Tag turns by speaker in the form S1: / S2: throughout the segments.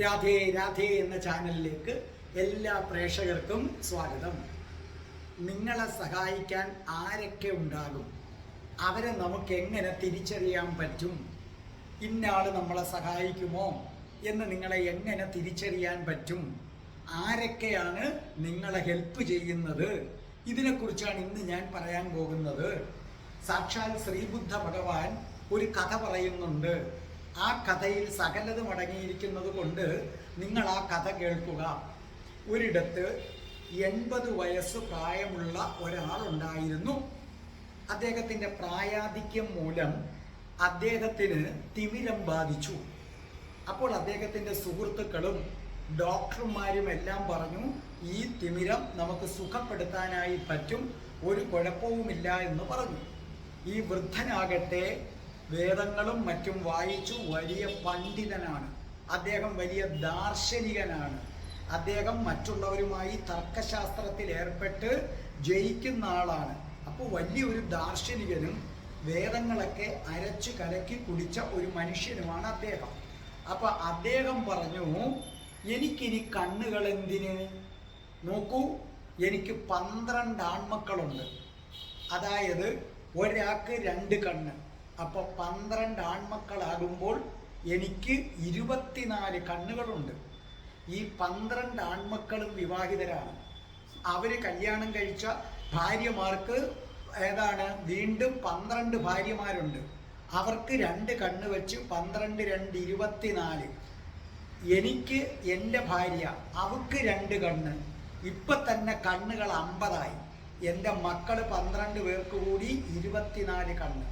S1: രാധേ രാധേ എന്ന ചാനലിലേക്ക് എല്ലാ പ്രേക്ഷകർക്കും സ്വാഗതം. നിങ്ങളെ സഹായിക്കാൻ ആരൊക്കെ ഉണ്ടാകും? അവരെ നമുക്ക് എങ്ങനെ തിരിച്ചറിയാൻ പറ്റും? ഇന്നാൾ നമ്മളെ സഹായിക്കുമോ? എന്ന് നിങ്ങളെ എങ്ങനെ തിരിച്ചറിയാൻ പറ്റും? ആരൊക്കെയാണ് നിങ്ങളെ ഹെൽപ്പ് ചെയ്യുന്നത്? ഇതിനെക്കുറിച്ചാണ് ഇന്ന് ഞാൻ പറയാൻ പോകുന്നത്. സാക്ഷാൽ ശ്രീബുദ്ധ ഭഗവാൻ ഒരു കഥ പറയുന്നുണ്ട്. ആ കഥയിൽ സകലതും അടങ്ങിയിരിക്കുന്നത് കൊണ്ട് നിങ്ങൾ ആ കഥ കേൾക്കുക. ഒരിടത്ത് എൺപത് വയസ്സ് പ്രായമുള്ള ഒരാളുണ്ടായിരുന്നു. അദ്ദേഹത്തിന്റെ പ്രായാധിക്യം മൂലം അദ്ദേഹത്തിന് തിമിരം ബാധിച്ചു. അപ്പോൾ അദ്ദേഹത്തിന്റെ സുഹൃത്തുക്കളും ഡോക്ടർമാരും എല്ലാം പറഞ്ഞു ഈ തിമിരം നമുക്ക് സുഖപ്പെടുത്താനായി പറ്റും ഒരു കുഴപ്പവുമില്ല എന്ന് പറഞ്ഞു. ഈ വൃദ്ധനാകട്ടെ വേദങ്ങളും മറ്റും വായിച്ചു വലിയ പണ്ഡിതനാണ്. അദ്ദേഹം വലിയ ദാർശനികനാണ്. അദ്ദേഹം മറ്റുള്ളവരുമായി തർക്കശാസ്ത്രത്തിൽ ഏർപ്പെട്ട് ജയിക്കുന്ന ആളാണ്. അപ്പോൾ വലിയൊരു ദാർശനികനും വേദങ്ങളൊക്കെ അരച്ചു കലക്കി കുടിച്ച ഒരു മനുഷ്യനുമാണ് അദ്ദേഹം. അപ്പോൾ അദ്ദേഹം പറഞ്ഞു എനിക്കിനി കണ്ണുകൾ എന്തിന്? നോക്കൂ എനിക്ക് പന്ത്രണ്ട് ആൺമക്കളുണ്ട്. അതായത് ഒരാൾക്ക് രണ്ട് കണ്ണ്. അപ്പൊ പന്ത്രണ്ട് ആൺമക്കളാകുമ്പോൾ എനിക്ക് ഇരുപത്തിനാല് കണ്ണുകളുണ്ട്. ഈ പന്ത്രണ്ട് ആൺമക്കളും വിവാഹിതരാണ്. അവർ കല്യാണം കഴിച്ച ഭാര്യമാർക്ക് ഏതാണ്? വീണ്ടും പന്ത്രണ്ട് ഭാര്യമാരുണ്ട്. അവർക്ക് രണ്ട് കണ്ണ് വെച്ച് പന്ത്രണ്ട് രണ്ട് ഇരുപത്തിനാല്. എനിക്ക് എന്റെ ഭാര്യ അവക്ക് രണ്ട് കണ്ണ്. ഇപ്പൊ തന്നെ കണ്ണുകൾ അമ്പതായി. എന്റെ മക്കൾ പന്ത്രണ്ട് പേർക്ക് കൂടി ഇരുപത്തിനാല് കണ്ണ്.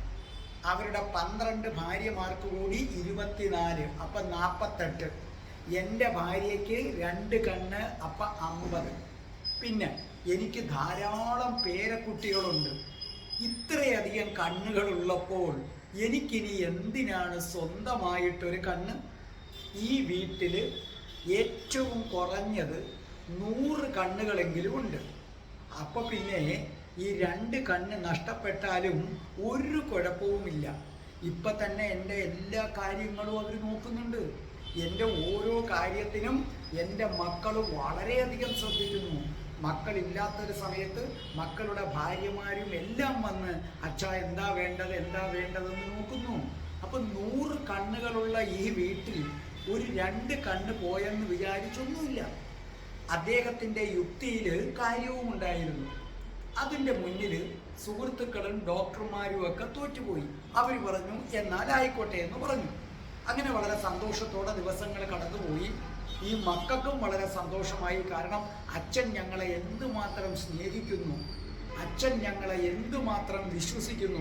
S1: അവരുടെ പന്ത്രണ്ട് ഭാര്യമാർക്ക് കൂടി ഇരുപത്തിനാല് അപ്പൊ നാൽപ്പത്തെട്ട് എന്റെ ഭാര്യയ്ക്ക് രണ്ട് കണ്ണ് അപ്പ അമ്പത്. പിന്നെ എനിക്ക് ധാരാളം പേരക്കുട്ടികളുണ്ട്. ഇത്രയധികം കണ്ണുകളുള്ളപ്പോൾ എനിക്കിനി എന്തിനാണ് സ്വന്തമായിട്ടൊരു കണ്ണ്? ഈ വീട്ടിൽ ഏറ്റവും കുറഞ്ഞത് നൂറ് കണ്ണുകളെങ്കിലും ഉണ്ട്. അപ്പോൾ പിന്നെ ഈ രണ്ട് കണ്ണ് നഷ്ടപ്പെട്ടാലും ഒരു കുഴപ്പവുമില്ല. ഇപ്പൊ തന്നെ എന്റെ എല്ലാ കാര്യങ്ങളും അവർ നോക്കുന്നുണ്ട്. എന്റെ ഓരോ കാര്യത്തിനും എന്റെ മക്കൾ വളരെയധികം ശ്രദ്ധിക്കുന്നു. മക്കളില്ലാത്തൊരു സമയത്ത് മക്കളുടെ ഭാര്യമാരും എല്ലാം വന്ന് അച്ഛ എന്താ വേണ്ടത്? എന്താ വേണ്ടതെന്ന് നോക്കുന്നു. അപ്പൊ നൂറ് കണ്ണുകളുള്ള ഈ വീട്ടിൽ ഒരു രണ്ട് കണ്ണ് പോയെന്ന് വിചാരിച്ചൊന്നുമില്ല. അദ്ദേഹത്തിന്റെ യുക്തിയിൽ കാര്യവും ഉണ്ടായിരുന്നു അതിന്റെ മുന്നിൽ സുഹൃത്തുക്കളും ഡോക്ടർമാരും ഒക്കെ തോറ്റുപോയി. അവർ പറഞ്ഞു എന്നാൽ ആയിക്കോട്ടെ എന്ന് പറഞ്ഞു. അങ്ങനെ വളരെ സന്തോഷത്തോടെ ദിവസങ്ങൾ കടന്നുപോയി. ഈ മക്കൾക്കും വളരെ സന്തോഷമായി. കാരണം അച്ഛൻ ഞങ്ങളെ എന്തുമാത്രം സ്നേഹിക്കുന്നു അച്ഛൻ ഞങ്ങളെ എന്തുമാത്രം വിശ്വസിക്കുന്നു.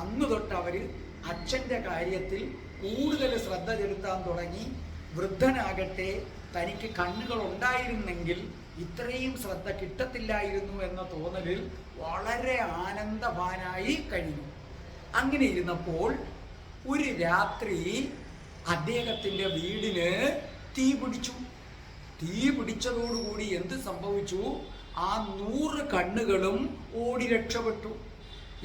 S1: അന്ന് തൊട്ട് അവർ അച്ഛന്റെ കാര്യത്തിൽ കൂടുതൽ ശ്രദ്ധ ചെലുത്താൻ തുടങ്ങി. വൃദ്ധനാകട്ടെ തനിക്ക് കണ്ണുകൾ ഉണ്ടായിരുന്നെങ്കിൽ ഇത്രയും ശ്രദ്ധ കിട്ടത്തില്ലായിരുന്നു എന്ന തോന്നലിൽ വളരെ ആനന്ദവാനായി കഴിഞ്ഞു. അങ്ങനെ ഇരുന്നപ്പോൾ ഒരു രാത്രി അദ്ദേഹത്തിന്റെ വീടിന് തീ പിടിച്ചു. തീ പിടിച്ചതോടുകൂടി എന്ത് സംഭവിച്ചു? ആ നൂറ് കണ്ണുകളും ഓടി രക്ഷപ്പെട്ടു.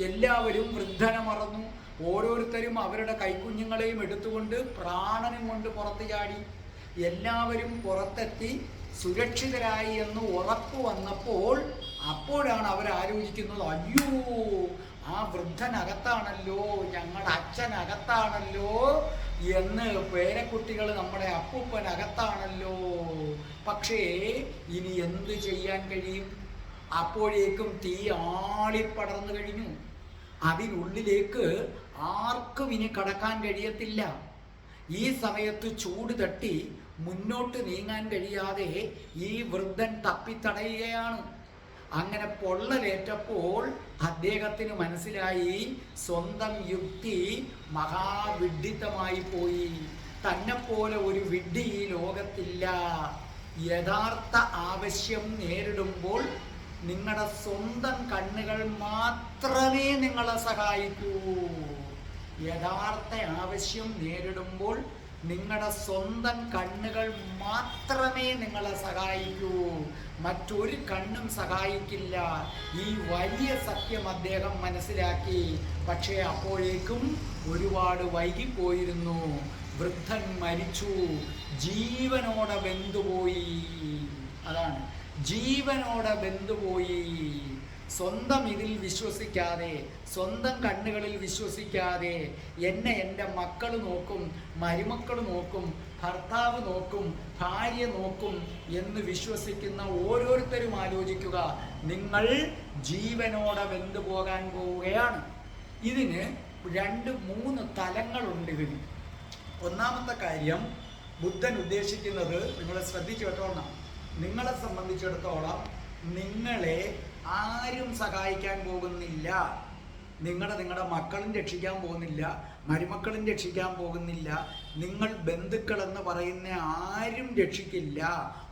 S1: എല്ലാവരും വൃദ്ധനെ മറന്നു ഓരോരുത്തരും അവരുടെ കൈക്കുഞ്ഞുങ്ങളെയും എടുത്തുകൊണ്ട് പ്രാണനും കൊണ്ട് പുറത്തു ചാടി. എല്ലാവരും പുറത്തെത്തി സുരക്ഷിതരായി എന്ന് ഉറപ്പ് വന്നപ്പോൾ അപ്പോഴാണ് അവർ ആലോചിക്കുന്നത് അയ്യോ ആ വൃദ്ധനകത്താണല്ലോ ഞങ്ങളുടെ അച്ഛനകത്താണല്ലോ എന്ന് പേരക്കുട്ടികൾ നമ്മുടെ അപ്പൂപ്പനകത്താണല്ലോ. പക്ഷേ ഇനി എന്ത് ചെയ്യാൻ കഴിയും? അപ്പോഴേക്കും തീ ആളിപ്പടർന്നു കഴിഞ്ഞു. അതിനുള്ളിലേക്ക് ആർക്കും ഇനി കടക്കാൻ കഴിയത്തില്ല. ഈ സമയത്ത് ചൂട് തട്ടി മുന്നോട്ട് നീങ്ങാൻ കഴിയാതെ ഈ വൃദ്ധൻ തപ്പിത്തടയുകയാണ്. അങ്ങനെ പൊള്ളലേറ്റപ്പോൾ അദ്ദേഹത്തിന് മനസ്സിലായി സ്വന്തം യുക്തി മഹാവിഡിത്തമായി പോയി. തന്നെപ്പോലെ ഒരു വിഡ്ഢി ഈ ലോകത്തില്ല. യഥാർത്ഥ ആവശ്യം നേരിടുമ്പോൾ നിങ്ങളുടെ സ്വന്തം കണ്ണുകൾ മാത്രമേ നിങ്ങളെ സഹായിക്കൂ. യഥാർത്ഥ ആവശ്യം നേരിടുമ്പോൾ നിങ്ങളുടെ സ്വന്തം കണ്ണുകൾ മാത്രമേ നിങ്ങളെ സഹായിക്കൂ. മറ്റൊരു കണ്ണും സഹായിക്കില്ല. ഈ വലിയ സത്യം അദ്ദേഹം മനസ്സിലാക്കി. പക്ഷേ അപ്പോഴേക്കും ഒരുപാട് വൈകിപ്പോയിരുന്നു. വൃദ്ധൻ മരിച്ചു. ജീവനോടെ ബന്ധുപോയി. അതാണ്. ജീവനോടെ വെന്തുപോയി സ്വന്തം ഇതിൽ വിശ്വസിക്കാതെ സ്വന്തം കണ്ണുകളിൽ വിശ്വസിക്കാതെ എന്നെ എന്റെ മക്കൾ നോക്കും മരുമക്കൾ നോക്കും ഭർത്താവ് നോക്കും ഭാര്യ നോക്കും എന്ന് വിശ്വസിക്കുന്ന ഓരോരുത്തരും ആലോചിക്കുക. നിങ്ങൾ ജീവനോടെ വെന്തു പോകാൻ പോവുകയാണ്. ഇതിന് രണ്ട് മൂന്ന് തലങ്ങളുണ്ട് ഇതിന്. ഒന്നാമത്തെ കാര്യം ബുദ്ധൻ ഉദ്ദേശിക്കുന്നത് നിങ്ങളെ ശ്രദ്ധിച്ചു കേട്ടോണം. നിങ്ങളെ സംബന്ധിച്ചിടത്തോളം നിങ്ങളെ ആരും സഹായിക്കാൻ പോകുന്നില്ല. നിങ്ങളെ നിങ്ങളുടെ മക്കളും രക്ഷിക്കാൻ പോകുന്നില്ല. മരുമക്കളും രക്ഷിക്കാൻ പോകുന്നില്ല. നിങ്ങൾ ബന്ധുക്കളെന്ന് പറയുന്ന ആരും രക്ഷിക്കില്ല.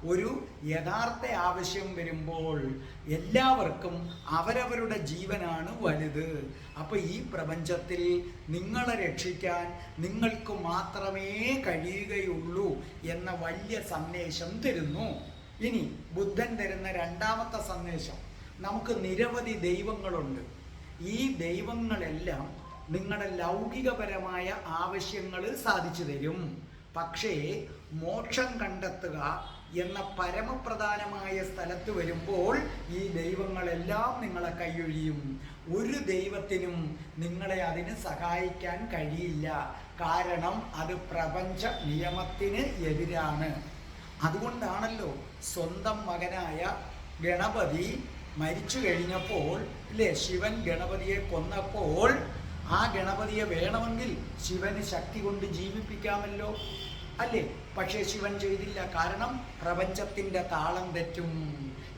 S1: ഒരു യഥാർത്ഥ ആവശ്യം വരുമ്പോൾ എല്ലാവർക്കും അവരവരുടെ ജീവനാണ് വലുത്. അപ്പോൾ ഈ പ്രപഞ്ചത്തിൽ നിങ്ങളെ രക്ഷിക്കാൻ നിങ്ങൾക്ക് മാത്രമേ കഴിയുകയുള്ളൂ എന്ന വലിയ സന്ദേശം തരുന്നു. ഇനി ബുദ്ധൻ തരുന്ന രണ്ടാമത്തെ സന്ദേശം. നമുക്ക് നിരവധി ദൈവങ്ങളുണ്ട്. ഈ ദൈവങ്ങളെല്ലാം നിങ്ങളുടെ ലൗകികപരമായ ആവശ്യങ്ങൾ സാധിച്ചു തരും. പക്ഷേ മോക്ഷം കണ്ടെത്തുക എന്ന പരമപ്രധാനമായ സ്ഥലത്ത് വരുമ്പോൾ ഈ ദൈവങ്ങളെല്ലാം നിങ്ങളെ കൈയൊഴിയും. ഒരു ദൈവത്തിനും നിങ്ങളെ അതിന് സഹായിക്കാൻ കഴിയില്ല. കാരണം അത് പ്രപഞ്ച നിയമത്തിന് എതിരാണ്. അതുകൊണ്ടാണല്ലോ സ്വന്തം മകനായ ഗണപതി മരിച്ചു കഴിഞ്ഞപ്പോൾ ഇല്ലേ? ശിവൻ ഗണപതിയെ കൊന്നപ്പോൾ ആ ഗണപതിയെ വേണമെങ്കിൽ ശിവന് ശക്തി കൊണ്ട് ജീവിപ്പിക്കാമല്ലോ. അല്ലേ? പക്ഷേ ശിവൻ ചെയ്തില്ല. കാരണം പ്രപഞ്ചത്തിന്റെ താളം തെറ്റും.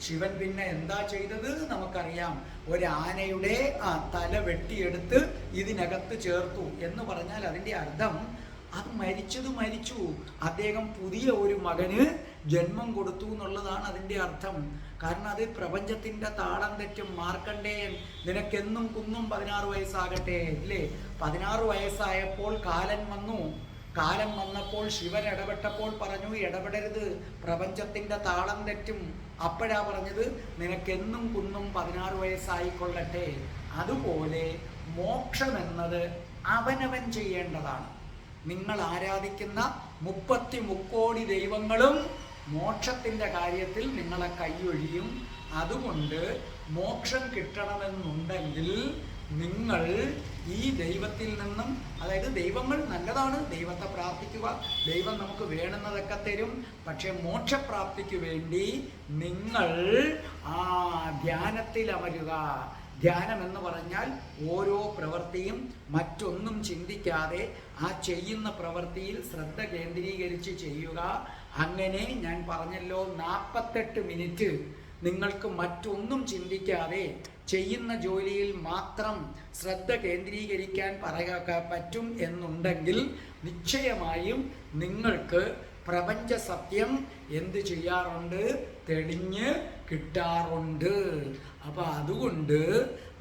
S1: ശിവൻ പിന്നെ എന്താ ചെയ്തത്? നമുക്കറിയാം. ഒരു ആനയുടെ ആ തല വെട്ടിയെടുത്ത് ഇതിനകത്ത് ചേർത്തു എന്ന് പറഞ്ഞാൽ അതിന്റെ അർത്ഥം അത് മരിച്ചത് മരിച്ചു. അദ്ദേഹം പുതിയ ഒരു മകന് ജന്മം കൊടുത്തു എന്നുള്ളതാണ് അതിന്റെ അർത്ഥം. കാരണം അത് പ്രപഞ്ചത്തിന്റെ താളം തെറ്റും. മാർക്കണ്ടേയൻ നിനക്കെന്നും കുന്നും പതിനാറ് വയസ്സാകട്ടെ ഇല്ലേ? പതിനാറ് വയസ്സായപ്പോൾ കാലൻ വന്നു. കാലം വന്നപ്പോൾ ശിവൻ ഇടപെട്ടപ്പോൾ പറഞ്ഞു ഇടപെടരുത്. പ്രപഞ്ചത്തിന്റെ താളം തെറ്റും. അപ്പോഴാ പറഞ്ഞത് നിനക്കെന്നും കുന്നും പതിനാറ് വയസ്സായിക്കൊള്ളട്ടെ. അതുപോലെ മോക്ഷം എന്നത് അവനവൻ ചെയ്യേണ്ടതാണ്. നിങ്ങൾ ആരാധിക്കുന്ന മുപ്പത്തി മുക്കോടി ദൈവങ്ങളും മോക്ഷത്തിന്റെ കാര്യത്തിൽ നിങ്ങളെ കൈയൊഴിയും. അതുകൊണ്ട് മോക്ഷം കിട്ടണമെന്നുണ്ടെങ്കിൽ നിങ്ങൾ ഈ ദൈവത്തിൽ നിന്നും അതായത് ദൈവങ്ങൾ നല്ലതാണ് ദൈവത്തെ പ്രാർത്ഥിക്കുക ദൈവം നമുക്ക് വേണ്ടുന്നതൊക്കെ തരും. പക്ഷെ മോക്ഷപ്രാപ്തിക്ക് വേണ്ടി നിങ്ങൾ ആ ധ്യാനത്തിൽ അമരുക. ധ്യാനം എന്ന് പറഞ്ഞാൽ ഓരോ പ്രവൃത്തിയും മറ്റൊന്നും ചിന്തിക്കാതെ ആ ചെയ്യുന്ന പ്രവൃത്തിയിൽ ശ്രദ്ധ കേന്ദ്രീകരിച്ച് ചെയ്യുക. അങ്ങനെ ഞാൻ പറഞ്ഞല്ലോ നാൽപ്പത്തെട്ട് മിനിറ്റ് നിങ്ങൾക്ക് മറ്റൊന്നും ചിന്തിക്കാതെ ചെയ്യുന്ന ജോലിയിൽ മാത്രം ശ്രദ്ധ കേന്ദ്രീകരിക്കാൻ പറയുക പറ്റും എന്നുണ്ടെങ്കിൽ നിശ്ചയമായും നിങ്ങൾക്ക് പ്രപഞ്ച സത്യം എന്ത് ചെയ്യാറുണ്ട്? തെളിഞ്ഞ് കിട്ടാറുണ്ട്. അപ്പോൾ അതുകൊണ്ട്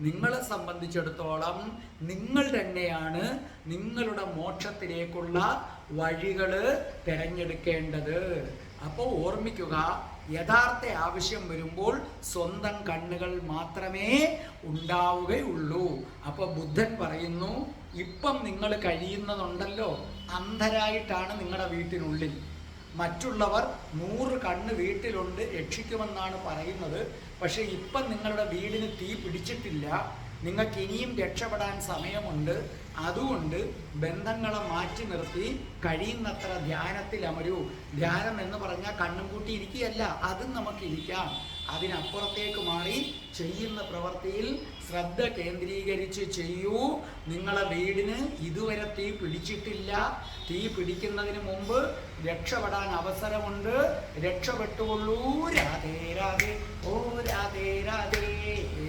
S1: നിങ്ങളെ സംബന്ധിച്ചിടത്തോളം നിങ്ങൾ തന്നെയാണ് നിങ്ങളുടെ മോക്ഷത്തിലേക്കുള്ള വഴികൾ തിരഞ്ഞെടുക്കേണ്ടത്. അപ്പോൾ ഓർമ്മിക്കുക യഥാർത്ഥ ആവശ്യം വരുമ്പോൾ സ്വന്തം കണ്ണുകൾ മാത്രമേ ഉണ്ടാവുകയുള്ളൂ. അപ്പോൾ ബുദ്ധൻ പറയുന്നു ഇപ്പം നിങ്ങൾ കഴിയുന്നതുണ്ടല്ലോ അന്ധരായിട്ടാണ് നിങ്ങളുടെ വീട്ടിനുള്ളിൽ. മറ്റുള്ളവർ നൂറ് കണ്ണ് വീട്ടിലുണ്ട് രക്ഷിക്കുമെന്നാണ് പറയുന്നത്. പക്ഷേ ഇപ്പം നിങ്ങളുടെ വീടിന് തീ പിടിച്ചിട്ടില്ല നിങ്ങൾക്ക് ഇനിയും രക്ഷപ്പെടാൻ സമയമുണ്ട്. അതുകൊണ്ട് ബന്ധങ്ങളെ മാറ്റി നിർത്തി കഴിയുന്നത്ര ധ്യാനത്തിൽ അമരൂ. ധ്യാനം എന്ന് പറഞ്ഞാൽ കണ്ണും കൂട്ടി ഇരിക്കുകയല്ല അതും നമുക്ക് ഇരിക്കാം. അതിനപ്പുറത്തേക്ക് മാറി ചെയ്യുന്ന പ്രവൃത്തിയിൽ ശ്രദ്ധ കേന്ദ്രീകരിച്ച് ചെയ്യൂ. നിങ്ങളെ വീടിന് ഇതുവരെ തീ പിടിച്ചിട്ടില്ല. തീ പിടിക്കുന്നതിന് മുമ്പ് രക്ഷപ്പെടാൻ അവസരമുണ്ട്. രക്ഷപ്പെട്ടുകൊള്ളൂ. രാധേ രാധേ. ഓ രാധേ രാധേ.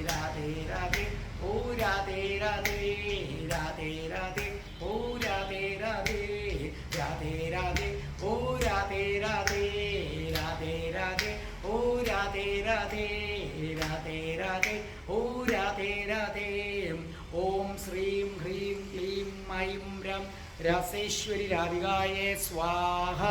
S1: രാധേ രാധേ. ഓ രാധേ രാധേ രാധേ രാധേ ഓ രാധേ രാധേ രാധേ രാധേ ഓ രാധേ രാധേ രാധേ രാധേ ഓ രാധേ രാധേ രാധേ രാധേ ഓ രാധേ രാധേ ഓം ശ്രീം ഹ്രീം ക്ലീം മൈം രം രാസേശ്വരി രാധികായേ സ്വാഹ.